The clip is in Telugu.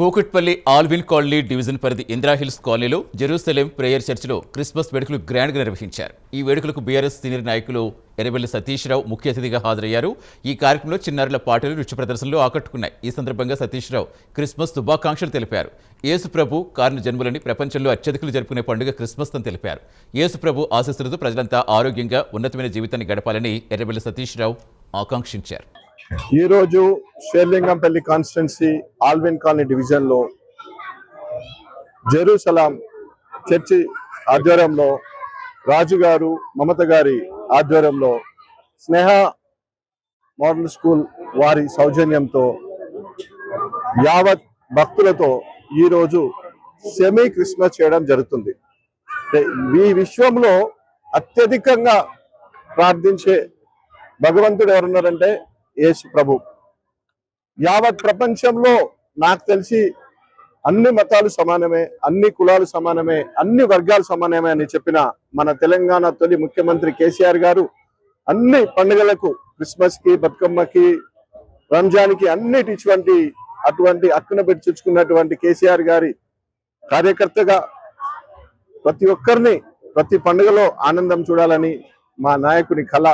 కూకట్పల్లి ఆల్విన్ కాలనీ డివిజన్ పరిధి ఇంద్రాహిల్స్ కాలనీలో జెరూసలేం ప్రేయర్ చర్చిలో క్రిస్మస్ వేడుకలు గ్రాండ్గా నిర్వహించారు. ఈ వేడుకలకు బీఆర్ఎస్ సీనియర్ నాయకులు ఎర్రబెల్లి సతీష్ రావు ముఖ్య అతిథిగా హాజరయ్యారు. ఈ కార్యక్రమంలో చిన్నారుల పాటలు నృత్య ప్రదర్శనలు ఆకట్టుకున్నాయి. ఈ సందర్భంగా సతీష్ రావు క్రిస్మస్ శుభాకాంక్షలు తెలిపారు. యేసు కారణ జన్మలని ప్రపంచంలో అత్యధికులు జరుపుకునే పండుగ క్రిస్మస్ అని తెలిపారు. యేసుప్రభు ఆశీస్సులతో ప్రజలంతా ఆరోగ్యంగా ఉన్నతమైన జీవితాన్ని గడపాలని ఎర్రబెల్లి సతీష్ రావు ఆకాంక్షించారు. ఈరోజు షేర్లింగంపల్లి కాన్స్టిట్యున్సీ ఆల్విన్ కాలనీ డివిజన్లో జెరూసలాం చర్చి ఆధ్వర్యంలో రాజు గారు మమత గారి ఆధ్వర్యంలో స్నేహ మోడల్ స్కూల్ వారి సౌజన్యంతో యావత్ భక్తులతో ఈ రోజు సెమీ క్రిస్మస్ చేయడం జరుగుతుంది. ఈ విశ్వంలో అత్యధికంగా ప్రార్థించే భగవంతుడు ఎవరున్నారంటే యేసు ప్రభు. యావత్ ప్రపంచంలో నాకు తెలిసి అన్ని మతాలు సమానమే అన్ని కులాలు సమానమే అన్ని వర్గాలు సమానమే అని చెప్పిన మన తెలంగాణ తొలి ముఖ్యమంత్రి కేసీఆర్ గారు అన్ని పండుగలకు క్రిస్మస్కి బతుకమ్మకి రంజాన్కి అన్నిటి అటువంటి అక్కున పెట్టించుకున్నటువంటి కేసీఆర్ గారి కార్యకర్తగా ప్రతి ఒక్కరిని ప్రతి పండుగలో ఆనందం చూడాలని మా నాయకుని కళ